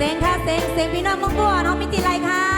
เสีงค่ะเสีงเสีงพี่น้องมังบัวน้องมิติไรค่ะ